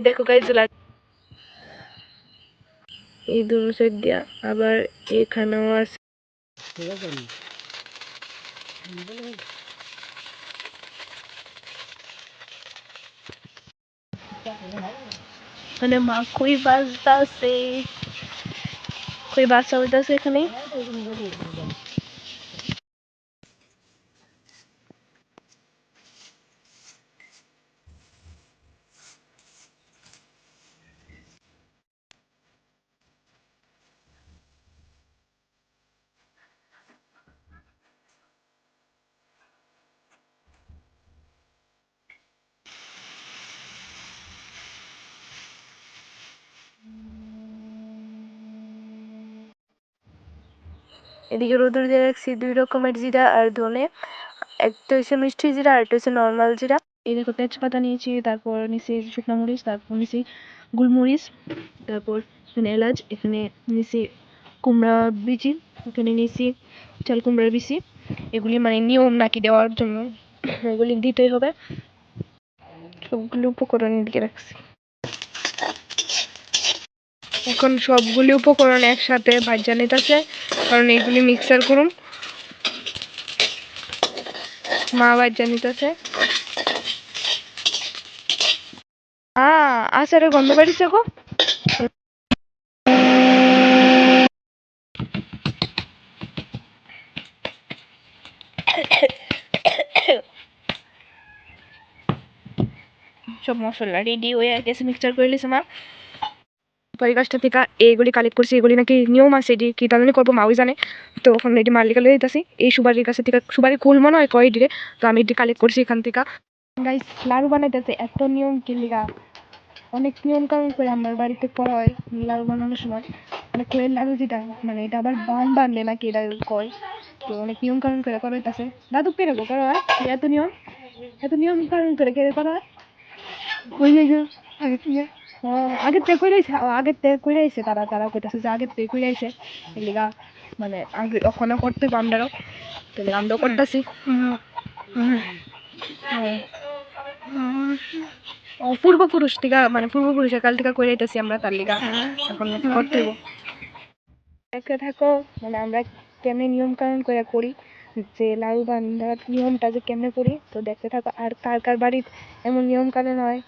দেখো গাইজ এই দু সাইড দিয়া আবার এখানেও আছে। মানে মা কই বাজতাছে? কই বাজা হইতাছে এখানে? এদিকে রোদুর দিয়ে রাখছি দুই রকমের জিরা আর ধনে। একটা হচ্ছে মিষ্টি জিরা আর একটা হচ্ছে নর্মাল জিরা। এই দেখো তেজপাতা নিয়েছি, তারপর নিছি শুকনো মরিচ, তারপর নিছি গোলমরিচ, তারপর এখানে এলাচ, এখানে নিছি কুমড়া বিচি, এখানে নিছি চাল কুমড়ার বিচি। এগুলি মানে নিয়ম নাকি দেওয়ার জন্য। এগুলি দিতেই হবে। সবগুলো উপকরণ এদিকে রাখছি। এখন সবগুলি উপকরণ একসাথে ভাজা নিতেছে, কারণ এগুলি মিক্সার করুন। মা ভাজা নিতেছে। আ, আচারের গন্ধ বাড়িছে গো। সব মশলা রেডি হয়ে গেছে মিক্সচার করে লিছে মা। পরে গাছটা থেকে এইগুলি কালেক্ট করছি, এগুলি নাকি নিয়ম আছে, এটি কি তাহলে করব, মাও জানে। তো ওখানে এটি মালিক লয়ে দিতেছি এই সুবারির কাছে থেকে সুবারি কুল মনে হয় কয় এটিরে তো আমি এটি কালেক্ট করছি এখান থেকে। গাইস লাড়ু বানাইতেছে, এত নিয়ম কি লিগা? অনেক নিয়ম কানুন করে আমার বাড়িতে করা হয় লাড়ু বানানোর সময়। মানে কোয়েল লাড়ু যেটা মানে এটা আবার বান বানলে নাকি এটা কয়? তো অনেক নিয়ম কানুন করে করা হইতাছে দাদু পেরে করা হয় এত নিয়ম? এত নিয়ম কানুন করে কে করা হয় ওই আগে আগের থেকে কইরা আইছে আগের থেকে কইরা আইছে, তারা তারা কইতাছে যে আগের থেকে কইরা আইছে। মানে আগে ওখানে করতে আমরাও করতেছি। পূর্বপুরুষ থেকে মানে পূর্বপুরুষের কাল থেকে কইরা আইতাছি আমরা তার লিগা। এখন করতে থাকো মানে আমরা কেমনে নিয়ম কানুন করে করি যে লাউ বান্ধার নিয়মটা যে কেমনে করি, তো দেখতে থাকো, আর কার কার বাড়ির এমন নিয়ম কানুন হয়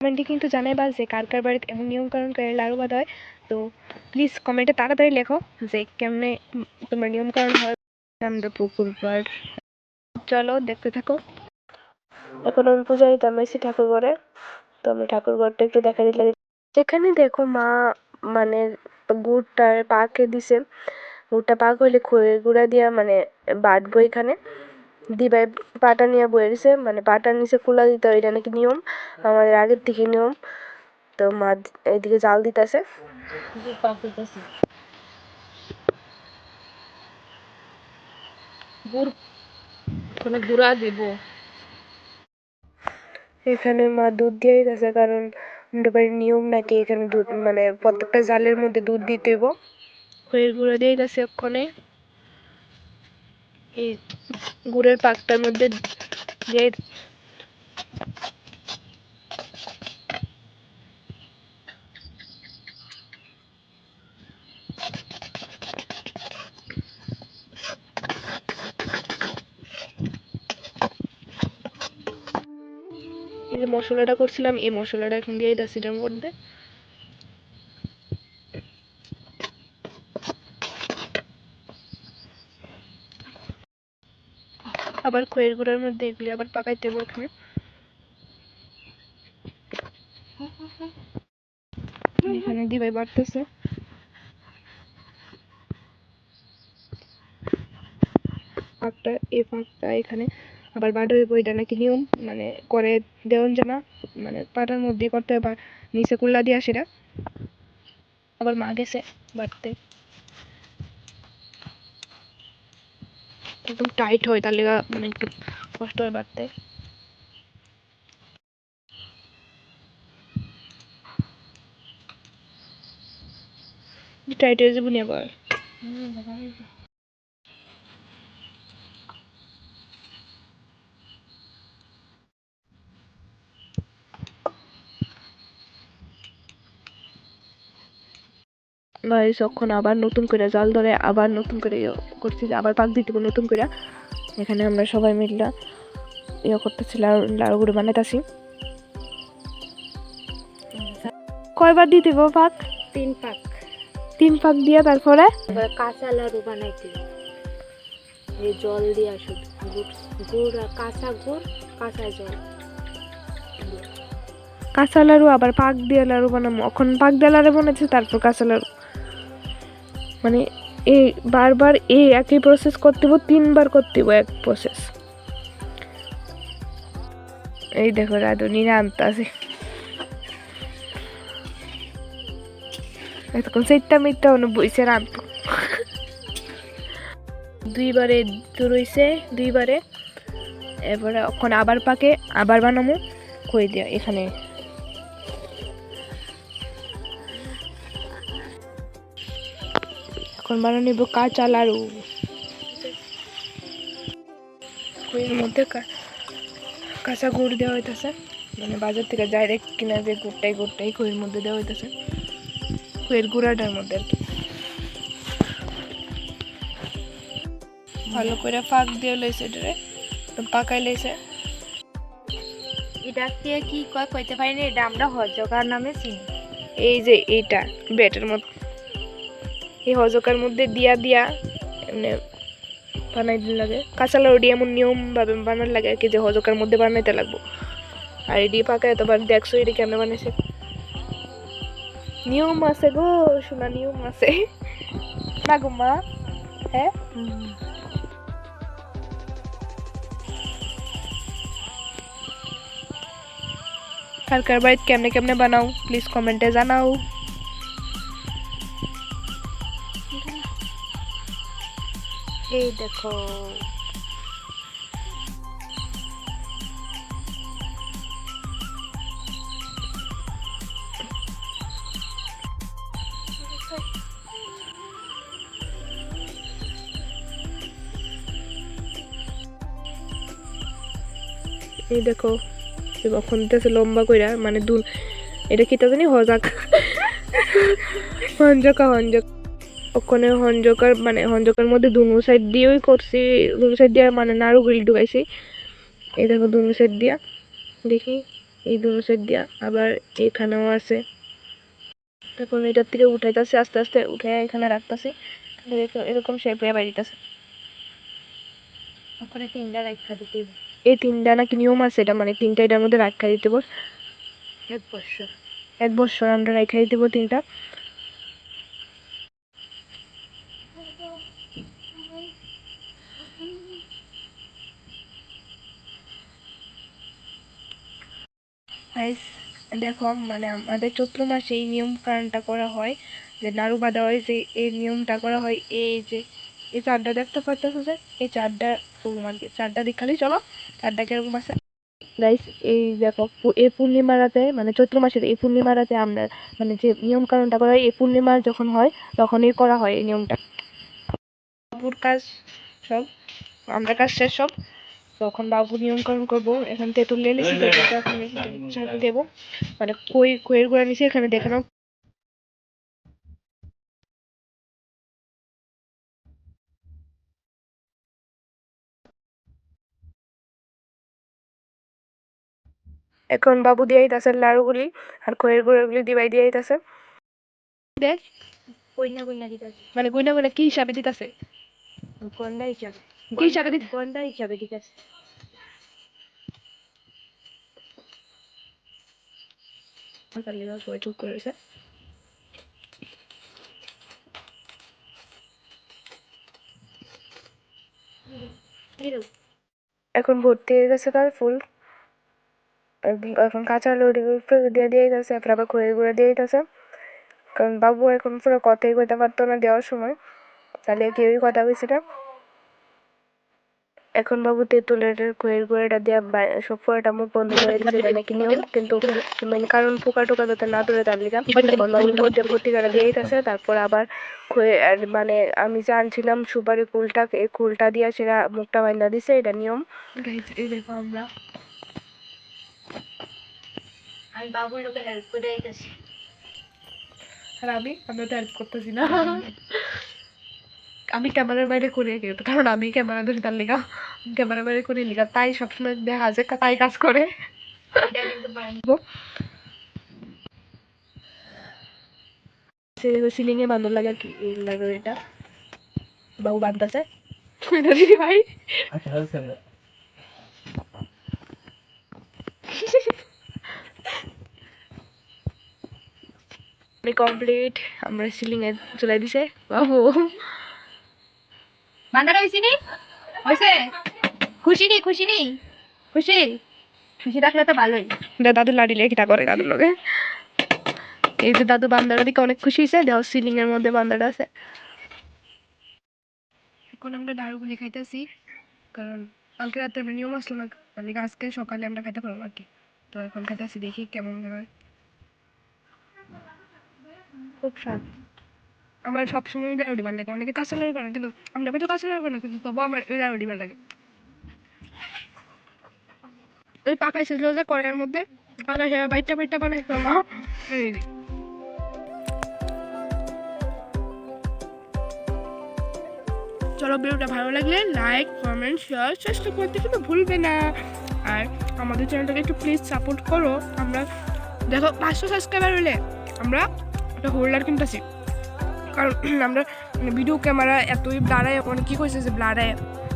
কমেন্টে কিন্তু জানাইবা যে কার কার বাড়িতে এমন নিয়ম কানুন করে লাড়ু বাঁধা হয়। তো প্লিজ কমেন্টে তাড়াতাড়ি লেখো যে কেমনে তোমার নিয়ম কানুন হয়। আমরা পুকুর পাড়। চলো দেখতে থাকো। এখন আমি পূজা দিতাম এসি ঠাকুর ঘরে। তো আমি ঠাকুর ঘরটা একটু দেখা দিলে সেখানে দেখো মা মানে গুড়টা পাকে দিছে। গুড়টা পাক হলে খইয়ের গুঁড়া দিয়া মানে বাটবো এখানে। দিবাই পাটা নিয়ে বয়ে মানে পাটার নিচে কুলা দিতে হয় এটা নাকি নিয়ম আমাদের আগের থেকে নিয়ম। তো মা এইদিকে জাল দিতেছে। কোনো গুঁড়া দিব। এখানে মা দুধ দিয়ে দিতেছে কারণ আমাদের নিয়ম নাকি এখানে দুধ মানে প্রত্যেকটা জালের মধ্যে দুধ দিতে হইব। খইয়ের গুঁড়া দিয়ে দিতেছে ওখানে এই গুড়ের পাকটার মধ্যে দিয়ে এই যে মশলাটা করছিলাম, এই মশলাটা এখন দিয়ে দিতেছি এটার মধ্যে আবার খয়ের গুঁড়ার মধ্যে এগুলি আবার পাকাইতে হবে ওখানে। এখানে দিবাই বাড়তেছে। ফাঁকটা এই ফাঁকটা এখানে আবার হইব, এটা নাকি নিয়ম মানে করে দেওয়ান জানা মানে পাটার মধ্যে করতে বা নিচে কুল্লা দিয়া সেটা। আবার মা গেছে বাড়তে। একদম টাইট হয় তার মানে একটু কষ্ট হয় বাড়তে। টাইট হয়ে যাব নি আবার? গাইস যখন আবার নতুন করে জাল ধরে আবার নতুন করে ইয়ে করছি যে আবার পাক দিতে নতুন করে। এখানে আমরা সবাই মিললা ইয়ে করতেছি লাড়ু লাড়ুগুলো বানাইতেছি। কয়বার দিয়ে হবে পাক? তিন পাক। তিন পাক দিয়া তারপরে? কাঁচা লাড়ু বানাইতে এই জল দিয়া শুধু গুড় গুড় কাঁচা গুড় কাঁচা জল। কাঁচা লাড়ু আবার পাক দিয়ে লাড়ু বানাবো এখন পাক দিয়ে লাড়ু বানাচ্ছি তারপর কাঁচা লাড়ু মানে এই বারবার এই একই প্রসেস করতে হবে তিনবার করতে হবে এক প্রসেস এই দেখো রাধুনি আনতে আছে এতক্ষণ সেইটা মিথ্যা অনু বইছে রান্ত দুইবারে রইছে দুইবারে। এরপরে এখন আবার পাকে, আবার বানামো। কই দিয়া, এখানে এখন বানানো নিব কাঁচা লাড়ু। কুইয়ের মধ্যে কা- কাঁচা গুড় দেওয়া হইতেছে। মানে বাজার থেকে ডাইরেক্ট কিনা যে গুড়টাই গুড়টাই কুইয়ের মধ্যে দেওয়া হইতেছে। কুইয়ের গুঁড়াটার মধ্যে আর কি। ভালো করে ফাঁক দিয়ে লইছে এটারে পাকাই লইছে। এটা দিয়ে কি কয় কইতে পারিনি এটা আমরা হজকার নামে চিনি। এই যে এইটা ব্যাটের মতো এই হজকার মধ্যে দিয়া দিয়া এমনি বানাই দিন লাগে। কাঁচা লাউডি এমন নিয়ম ভাবে বানার লাগে আর কি যে হজকার মধ্যে বানাইতে লাগবো। আর এডি পাকা এতবার দেখছ এডি কেমনে বানাইছে? নিয়ম আছে গো, শোনা, নিয়ম আছে। না গো মা হ্যাঁ? কার কার বাড়িতে কেমনে কেমনে বানাও প্লিজ কমেন্টে জানাও। এই দেখো। এই দেখো কখন দিতেছে লম্বা কইরা মানে দুল এটা কি তা জানি হজাক হঞ্জকা, হঞ্জক। ওখানে হঞ্জকার মানে হঞ্জকার মধ্যে দুনো সাইড দিয়েই করছি দুনো সাইড দিয়ে মানে নাড়ু গুলি ঢুকাইছি। এই দেখো দুনো সাইড দিয়া দেখি এই দুনো সাইড দিয়া আবার এখানেও আছে। এখন এটার থেকে উঠাইতেছে আস্তে আস্তে উঠে এখানে রাখতেছি। এরকম শেপ হয়ে বাড়িতেছে ওখানে তিনটা রাখা দিতে এই তিনটা নাকি নিয়ম আছে এটা মানে তিনটা এটার মধ্যে রাখা দিতে বল এক বছর। এক বছর আমরা রেখে দিব তিনটা। Guys, দেখো মানে আমাদের চৈত্র মাসে এই নিয়ম কারণটা করা হয় যে নাড়ু বাঁধা হয় যে এই নিয়মটা করা হয় এই যে এই চারটা দেখতে পাচ্ছ যে এই চারটা তোমাকে চারটা দিক খালি চলো চারটা কীরকম আছে? গাইস এই দেখো এই পূর্ণিমা রাতে মানে চৈত্র মাসের এই পূর্ণিমা রাতে আমরা মানে যে নিয়ম কারণটা করা হয় এই পূর্ণিমা যখন হয় তখনই করা হয় এই নিয়মটা। কাজ সব আমরা কাজ শেষ সব তখন বাবু নিয়মকরণ করব এখান তেঁতুল নিয়ে নিছি তেঁতুলটা এখন এখানে দেবো। মানে কই কইয়ের গুঁড়া নিছি এখানে দেখে নাও। এখন বাবু দিয়ে আইতাছে লাড়ুগুলি আর কইয়ের গুঁড়াগুলি দিবাই দিয়ে আইতাছে। দেখ। কইনা কইনা দিতে হবে। মানে গুইনা গুইনা কি হিসাবে দিতাছে? গন্ডা হিসাবে। কি হিসাবে দিতে গন্ডা হিসাবে দিতে হবে। সবাই চুপ করে এখন ভর্তি হয়ে গেছে তার ফুল। এখন- কাঁচা লড়ি দিয়ে দিয়ে গেছে তারপর আবার খয়ের গুঁড়া দিয়ে দিতেছে কারণ বাবু এখন পুরো কথাই কইতে পারতো না দেওয়ার সময়। তাহলে কেউই কথা কইছে না। এখন বাবু তেঁতুলের খয়ের গুঁড়াটা দিয়ে সব পুরোটা মুখ বন্ধ করে দিচ্ছে এটা নাকি নিয়ম কিন্তু মানে কারণ পোকা টোকা যাতে না ধরে তার লিগা এখন বাবু ভর্তি ভর্তি করে দিয়ে দিতেছে তারপর আবার মানে আমি যে আনছিলাম সুপারি কুলটা এই কুলটা দিয়ে সেটা মুখটা বাইন্দা দিছে এটা নিয়ম। এই দেখো আমরা। আমি বাবুর লোকে হেল্প করে দিতেছি আর আমি আমরা তো হেল্প করতেছি না। আমি ক্যামেরার বাইরে করে কিন্তু কারণ আমি ক্যামেরা ধরি তার লিগা। ক্যামেরার বাইরে করে লিগা তাই সবসময় দেখা যায় তাই কাজ করে। সিলিং এ বান্দর লাগে আর কি লাগে এটা। বাবু বান্ধছে ভাই কমপ্লিট আমরা সিলিং এ চলে দিছে। বাবু। বান্দাটা হয়েছি নি হয়েছে খুশি নি খুশি? নি খুশি খুশি রাখলে তো ভালোই। দাদু লাড়ি লেখিটা করে দাদুর লগে। এই যে দাদু বান্দাটা দিকে অনেক খুশি হয়েছে দেওয়া সিলিং এর মধ্যে বান্দাটা আছে। এখন আমরা দারুগুলি খাইতেছি কারণ কালকে রাতে আমরা নিয়ম আসলো না মানে আজকে সকালে আমরা খাইতে পারব আর কি। তো এখন খাইতেছি দেখি কেমন হয়। খুব স্বাদ। আমার সবসময় ডাউডি ভালো লাগে। অনেকে কাঁচা লাগে করে, কিন্তু আমরা তো কাঁচা লাগে না, কিন্তু তবু আমার ডাউডি ভালো লাগে। ওই পাকা ছিল যে কড়াইয়ের মধ্যে পাকা বাইটটা বাইটটা বানাইতো মা। এই চলো ভিডিওটা ভালো লাগলে লাইক কমেন্ট শেয়ার চেষ্টা করতে কিন্তু ভুলবে না। আর আমাদের চ্যানেলটাকে একটু প্লিজ সাপোর্ট করো। আমরা দেখো পাঁচশো সাবস্ক্রাইবার হলে আমরা একটা হোল্ডার কিনতেছি কারণ আমরা ভিডিও ক্যামেরা এতই ব্লারায় মানে কী করছে যে ব্লারায়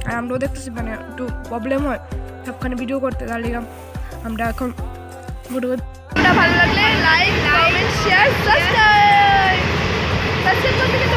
আর আমরাও দেখতেছি মানে একটু প্রবলেম হয়, সবখানে ভিডিও করতে। তার লিগাম আমরা এখন ভিডিও ভালো লাগলে like comment share subscribe subscribe করতে কিন্তু